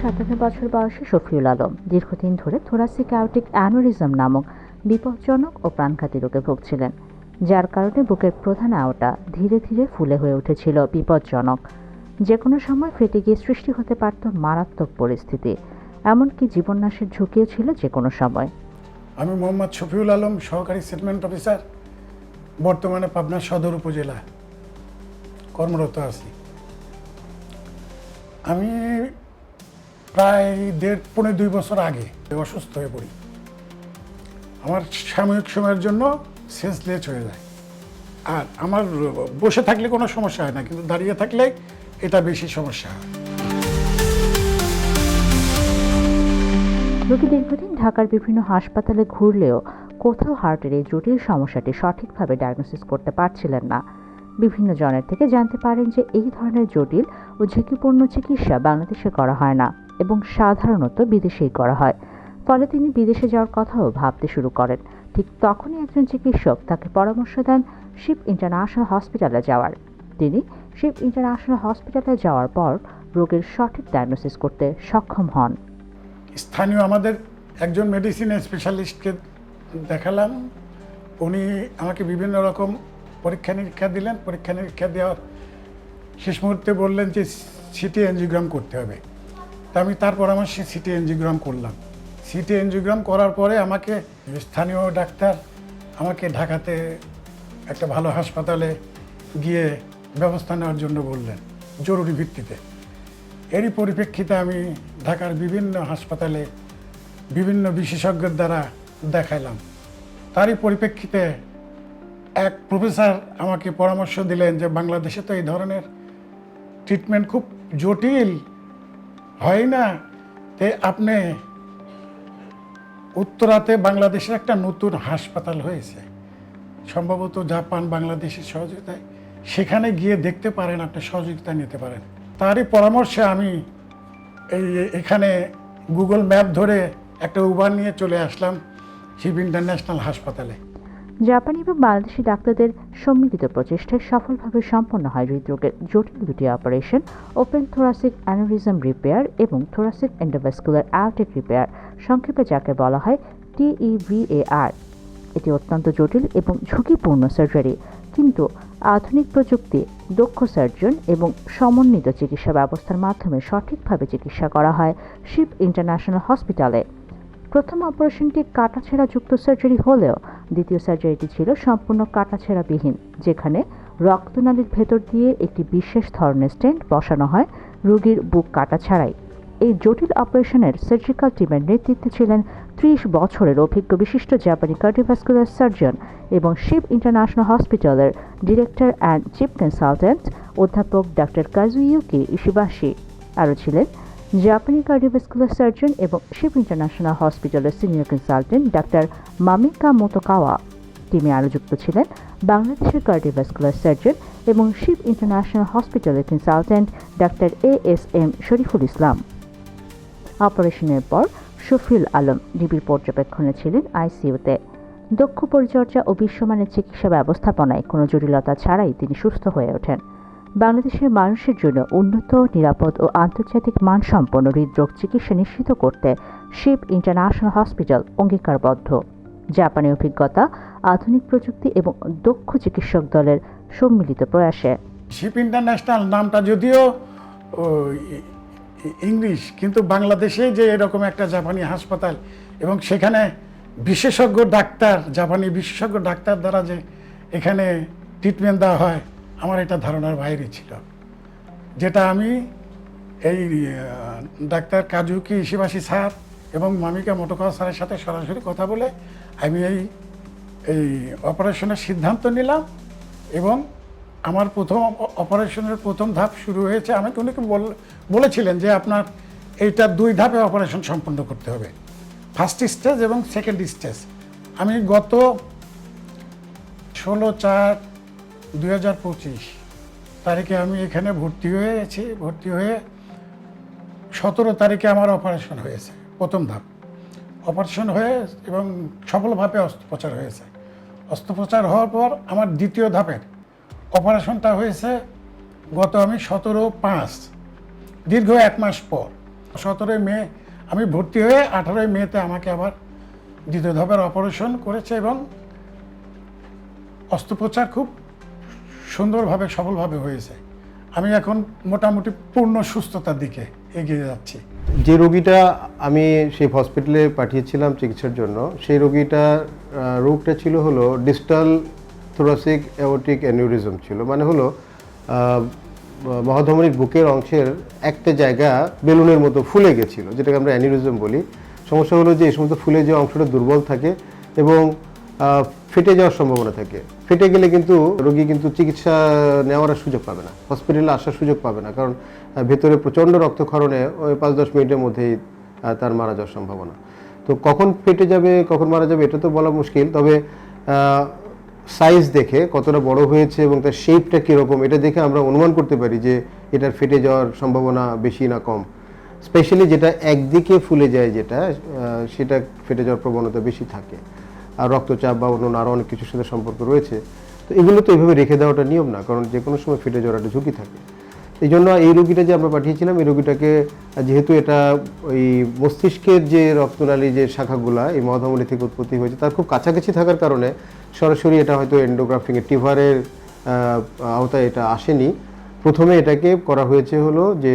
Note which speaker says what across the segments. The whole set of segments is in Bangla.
Speaker 1: সাতান্ন বছর বয়সী শফিউল আলম। দীর্ঘদিন ধরে থোরাসিক অ্যাওটিক অ্যানোরিজম নামক বিপজ্জনক ও প্রাণঘাতী রোগে ভুগছিলেন, যার কারণে বুকের প্রধান আওটা ধীরে ধীরে ফুলে হয়ে উঠেছিল, বিপজ্জনক। যে কোনো সময় ফেটে গিয়ে সৃষ্টি হতে পারত মারাত্মক পরিস্থিতি, এমনকি জীবননাশের ঝুঁকিও ছিল যে কোনো সময়।
Speaker 2: আমি মোহাম্মদ শফিউল আলম, সহকারী সেটেলমেন্ট অফিসার, বর্তমানে পাবনা সদর উপজেলা কর্মরত আছি। আমি প্রায় দেড় পনেরো দুই বছর আগে অসুস্থ হয়ে পড়ি। আমার সাময়িক সময়ের জন্য সেন্সলেস হয়ে যায়। আর আমার বসে থাকলে কোনো সমস্যা হয় না, কিন্তু দাঁড়িয়ে থাকলে এটা বেশি সমস্যা হয়।
Speaker 1: রোগী দীর্ঘদিন ঢাকার বিভিন্ন হাসপাতালে ঘুরলেও কোথাও হার্টের এই জটিল সমস্যাটি সঠিকভাবে ডায়াগনোসিস করতে পারছিলেন না। বিভিন্ন জনের থেকে জানতে পারেন যে এই ধরনের জটিল ও ঝুঁকিপূর্ণ চিকিৎসা বাংলাদেশে করা হয় না। এবং সাধারণত বিদেশেই করা হয়। ফলে তিনি বিদেশে যাওয়ার কথাও ভাবতে শুরু করেন। ঠিক তখনই একজন চিকিৎসক তাকে পরামর্শ দেন শিব ইন্টারন্যাশনাল হসপিটালে যাওয়ার। তিনি শিব ইন্টারন্যাশনাল হসপিটালে যাওয়ার পর রোগের সঠিক ডায়াগনোসিস করতে সক্ষম হন।
Speaker 2: স্থানীয় আমাদের একজন মেডিসিন স্পেশালিস্টকে দেখালাম। উনি আমাকে বিভিন্ন রকম পরীক্ষা নিরীক্ষা দিলেন। পরীক্ষা নিরীক্ষা দেওয়ার শেষ মুহূর্তে বললেন যে, সিটি এনজিওগ্রাম করতে হবে। তা আমি তার পরামর্শে সিটি এনজিওগ্রাম করলাম। সিটি এনজিওগ্রাম করার পরে আমাকে স্থানীয় ডাক্তার আমাকে ঢাকাতে একটা ভালো হাসপাতালে গিয়ে ব্যবস্থা নেওয়ার জন্য বললেন, জরুরি ভিত্তিতে। এরই পরিপ্রেক্ষিতে আমি ঢাকার বিভিন্ন হাসপাতালে বিভিন্ন বিশেষজ্ঞের দ্বারা দেখাইলাম। তারই পরিপ্রেক্ষিতে এক প্রফেসর আমাকে পরামর্শ দিলেন যে, বাংলাদেশে তো এই ধরনের ট্রিটমেন্ট খুব জটিল হয় না তে আপনি উত্তরাতে বাংলাদেশের একটা নতুন হাসপাতাল হয়েছে। সম্ভবত জাপান, বাংলাদেশের সহযোগিতায়। সেখানে গিয়ে দেখতে পারেন, আপনি সহযোগিতা নিতে পারেন। তারই পরামর্শে আমি এই এখানে গুগল ম্যাপ ধরে একটা উবার নিয়ে চলে আসলাম শিব ইন্টারন্যাশনাল হাসপাতালে।
Speaker 1: জাপানি এবং বাংলাদেশি ডাক্তারদের সম্মিলিত প্রচেষ্টায় সফলভাবে সম্পন্ন হয় হৃদরোগের জটিল দুটি operation, open thoracic aneurysm repair এবং থোরাসিক এন্ডোভাস্কুলার অ্যালটেক রিপেয়ার, সংক্ষেপে যাকে বলা হয় টিইভিএআর। এটি অত্যন্ত জটিল এবং ঝুঁকিপূর্ণ সার্জারি, কিন্তু আধুনিক প্রযুক্তি, দক্ষ সার্জন এবং সমন্বিত চিকিৎসা ব্যবস্থার মাধ্যমে সঠিকভাবে চিকিৎসা করা হয় শিব ইন্টারন্যাশনাল হসপিটালে। প্রথম অপারেশনটি কাটাছেঁড়া যুক্ত সার্জারি হলেও দ্বিতীয় সার্জারিটি ছিল সম্পূর্ণ কাটাছেঁড়াবিহীন, যেখানে রক্তনালীর ভেতর দিয়ে একটি বিশেষ ধরনের স্টেন্ট বসানো হয় রোগীর বুক কাটা ছাড়াই। এই জটিল অপারেশনের সার্জিক্যাল টিমের নেতৃত্বে ছিলেন ত্রিশ বছরের অভিজ্ঞ বিশিষ্ট জাপানি কার্ডিওভাস্কুলার সার্জন এবং শিব ইন্টারন্যাশনাল হসপিটালের ডিরেক্টর অ্যান্ড চিফ কনসালট্যান্ট অধ্যাপক ডাক্তার কাজুইউকি ইশিবাশি আরও ছিলেন জাপানি কার্ডিওভাস্কুলার সার্জন এবং শিব ইন্টারন্যাশনাল হসপিটালের senior consultant doctor Mamika Motokawa টিমে আরও যুক্ত ছিলেন বাংলাদেশের কার্ডিওভাস্কুলার সার্জন এবং শিব ইন্টারন্যাশনাল হসপিটালের consultant doctor A S M Shariful Islam. অপারেশনের পর শফিউল আলম ডিবির পর্যবেক্ষণে ছিলেন আইসিইউতে। দক্ষ পরিচর্যা ও বিশ্বমানের চিকিৎসা ব্যবস্থাপনায় কোনো জটিলতা ছাড়াই তিনি সুস্থ হয়ে ওঠেন। বাংলাদেশের মানুষের জন্য উন্নত, নিরাপদ ও আন্তর্জাতিক মানসম্পন্ন হৃদরোগ চিকিৎসা নিশ্চিত করতে শিব ইন্টারন্যাশনাল হসপিটাল অঙ্গীকারবদ্ধ। জাপানি অভিজ্ঞতা, আধুনিক প্রযুক্তি এবং দক্ষ চিকিৎসক দলের সম্মিলিত প্রয়াসে।
Speaker 2: শিপ ইন্টারন্যাশনাল নামটা যদিও ইংলিশ, কিন্তু বাংলাদেশে যে এরকম একটা জাপানি হাসপাতাল এবং সেখানে বিশেষজ্ঞ ডাক্তার, জাপানি বিশেষজ্ঞ ডাক্তার দ্বারা যে এখানে ট্রিটমেন্ট দেওয়া হয় আমার এটা ধারণার বাইরে ছিল। যেটা আমি এই ডাক্তার কাজুকি ইসিবাসী স্যার এবং মামিকা মোটোকাওয়া স্যারের সাথে সরাসরি কথা বলে আমি এই এই অপারেশনের সিদ্ধান্ত নিলাম এবং আমার প্রথম অপ- অপারেশনের প্রথম ধাপ শুরু হয়েছে। আমাকে উনি বল- বলেছিলেন যে আপনার এইটা দুই ধাপে অপারেশন সম্পন্ন করতে হবে। ফার্স্ট স্টেজ এবং সেকেন্ড স্টেজ। আমি গত ষোলো চার দুই হাজার পঁচিশ তারিখে আমি এখানে ভর্তি হয়েছি, ভর্তি হয়ে সতেরো তারিখে আমার অপারেশন হয়েছে, প্রথম ধাপ। অপারেশন হয়ে এবং সফলভাবে অস্ত্রোপচার হয়েছে। অস্ত্রোপচার হওয়ার পর আমার দ্বিতীয় ধাপের অপারেশনটা হয়েছে গত আমি সতেরো পাঁচ, দীর্ঘ এক মাস পর। সতেরোই মে আমি ভর্তি হয়ে আঠারোই মেতে আমাকে আবার দ্বিতীয় ধাপের অপারেশন করেছে এবং অস্ত্রোপচার খুব সুন্দরভাবে সফলভাবে হয়েছে। আমি এখন মোটামুটি পূর্ণ সুস্থতার দিকে এগিয়ে যাচ্ছি।
Speaker 3: যে রোগীটা আমি সেই হসপিটালে পাঠিয়েছিলাম চিকিৎসার জন্য সেই রোগীটার আহ, রোগটা ছিল হলো ডিস্টাল থোরাসিক অ্যাওটিক অ্যানিউরিজম ছিল। মানে হলো মহাধমনির বুকের অংশের একটা জায়গা বেলুনের মতো ফুলে গেছিল যেটাকে আমরা অ্যানিউরিজম বলি। সমস্যা হলো যে এই সমস্ত ফুলে যে অংশটা দুর্বল থাকে এবং ফেটে যাওয়ার সম্ভাবনা থাকে। ফেটে গেলে কিন্তু রোগী কিন্তু চিকিৎসা নেওয়ার সুযোগ পাবে না। হসপিটালে আসার সুযোগ পাবে না। কারণ ভেতরে প্রচণ্ড রক্তক্ষরণে ওই পাঁচ দশ মিনিটের মধ্যেই তার মারা যাওয়ার সম্ভাবনা। তো কখন ফেটে যাবে, কখন মারা যাবে, এটা তো বলা মুশকিল। তবে সাইজ দেখে কতটা বড় হয়েছে এবং তার শেপটা কীরকম, এটা দেখে আমরা অনুমান করতে পারি যে এটার ফেটে যাওয়ার সম্ভাবনা বেশি না কম। স্পেশালি যেটা একদিকে ফুলে যায় যেটা সেটা ফেটে যাওয়ার প্রবণতা বেশি থাকে। রক্তচাপ বা অন্য আরও অনেক কিছুর সাথে সম্পর্ক রয়েছে, তো এগুলো তো এইভাবে রেখে দেওয়াটা নিয়ম না, কারণ যে কোনো সময় ফেটে যাওয়ার একটা ঝুঁকি থাকে। এই জন্য এই রোগীটা যে আমরা পাঠিয়েছিলাম, এই রোগীটাকে যেহেতু এটা ওই মস্তিষ্কের যে রক্তনালী যে শাখাগুলা, এই মহাধমনী থেকে উৎপত্তি হয়েছে, তার খুব কাছাকাছি থাকার কারণে সরাসরি এটা হয়তো এন্ডোগ্রাফিংয়ের টিভারের আওতায় এটা আসেনি। প্রথমে এটাকে করা হয়েছে হলো যে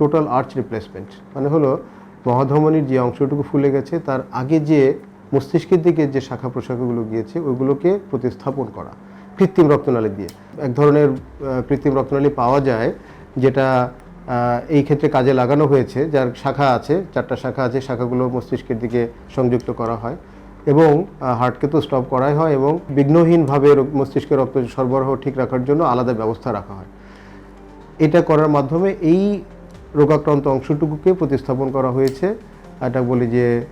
Speaker 3: টোটাল আর্চ রিপ্লেসমেন্ট মানে হলো মহাধমনির যে অংশটুকু ফুলে গেছে, তার আগে যে মস্তিষ্কের দিকে যে শাখা প্রশাখাগুলো গিয়েছে, ওইগুলোকে প্রতিস্থাপন করা। কৃত্রিম রক্তনালী দিয়ে। এক ধরনের কৃত্রিম রক্তনালী পাওয়া যায়, যেটা এই ক্ষেত্রে কাজে লাগানো হয়েছে, যার শাখা আছে, চারটা শাখা আছে, শাখাগুলো মস্তিষ্কের দিকে সংযুক্ত করা হয় এবং হার্টকে তো স্টপ করাই হয় এবং বিঘ্নহীনভাবে রোগ- মস্তিষ্কে রক্ত সরবরাহ ঠিক রাখার জন্য আলাদা ব্যবস্থা রাখা হয়। এটা করার মাধ্যমে এই রোগাক্রান্ত অংশটুকুকে প্রতিস্থাপন করা হয়েছে। এটা বলি যে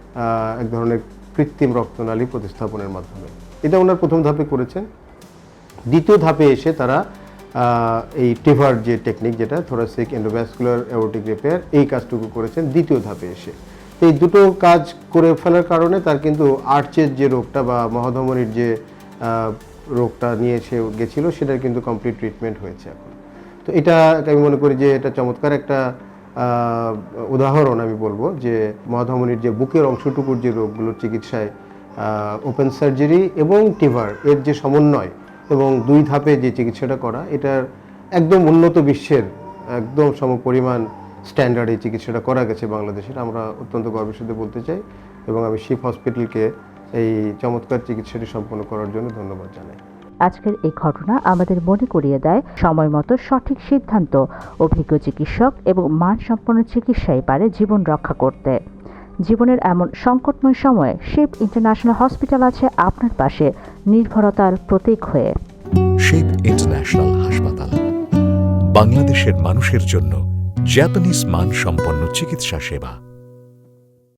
Speaker 3: এক ধরনের কৃত্রিম রক্তনালী প্রতিস্থাপনের মাধ্যমে। এটা ওনার প্রথম ধাপে করেছেন। দ্বিতীয় ধাপে এসে তারা এই টিভার যে টেকনিক যেটা থোরাসিক এন্ডোভ্যাসকুলার অ্যাওটিক রিপেয়ার এই কাজটুকু করেছেন দ্বিতীয় ধাপে এসে। এই দুটো কাজ করে ফেলার কারণে তার কিন্তু আর্চের যে রোগটা বা মহাধমনির যে রোগটা নিয়ে সে গেছিল, সেটার কিন্তু কমপ্লিট ট্রিটমেন্ট হয়েছে এখন। তো এটা আমি মনে করি যে এটা চমৎকার একটা উদাহরণ আমি বলব যে মহাধমনির যে বুকের অংশটুকুর যে রোগগুলোর চিকিৎসায় ওপেন সার্জারি এবং টিভার এর যে সমন্বয় এবং দুই ধাপে যে চিকিৎসাটা করা, এটার একদম উন্নত বিশ্বের একদম সমপরিমাণ স্ট্যান্ডার্ড এই চিকিৎসাটা করা গেছে বাংলাদেশের। আমরা অত্যন্ত গর্বের সাথে বলতে চাই এবং আমি শিফ হসপিটালকে এই চমৎকার চিকিৎসাটি সম্পন্ন করার জন্য ধন্যবাদ জানাই।
Speaker 1: আজকের এই ঘটনা আমাদের মনে করিয়ে দেয় সময় মতো সঠিক সিদ্ধান্ত, অভিজ্ঞ চিকিৎসক এবং মানসম্পন্ন চিকিৎসাই পারে জীবন রক্ষা করতে। জীবনের এমন সংকটময় সময়ে শিব ইন্টারন্যাশনাল হসপিটাল আছে আপনার পাশে, নির্ভরতার প্রতীক হয়ে।
Speaker 4: শেপ ইন্টারন্যাশনাল হাসপাতাল। বাংলাদেশের মানুষের জন্য জাপানিজ মানসম্পন্ন চিকিৎসা সেবা।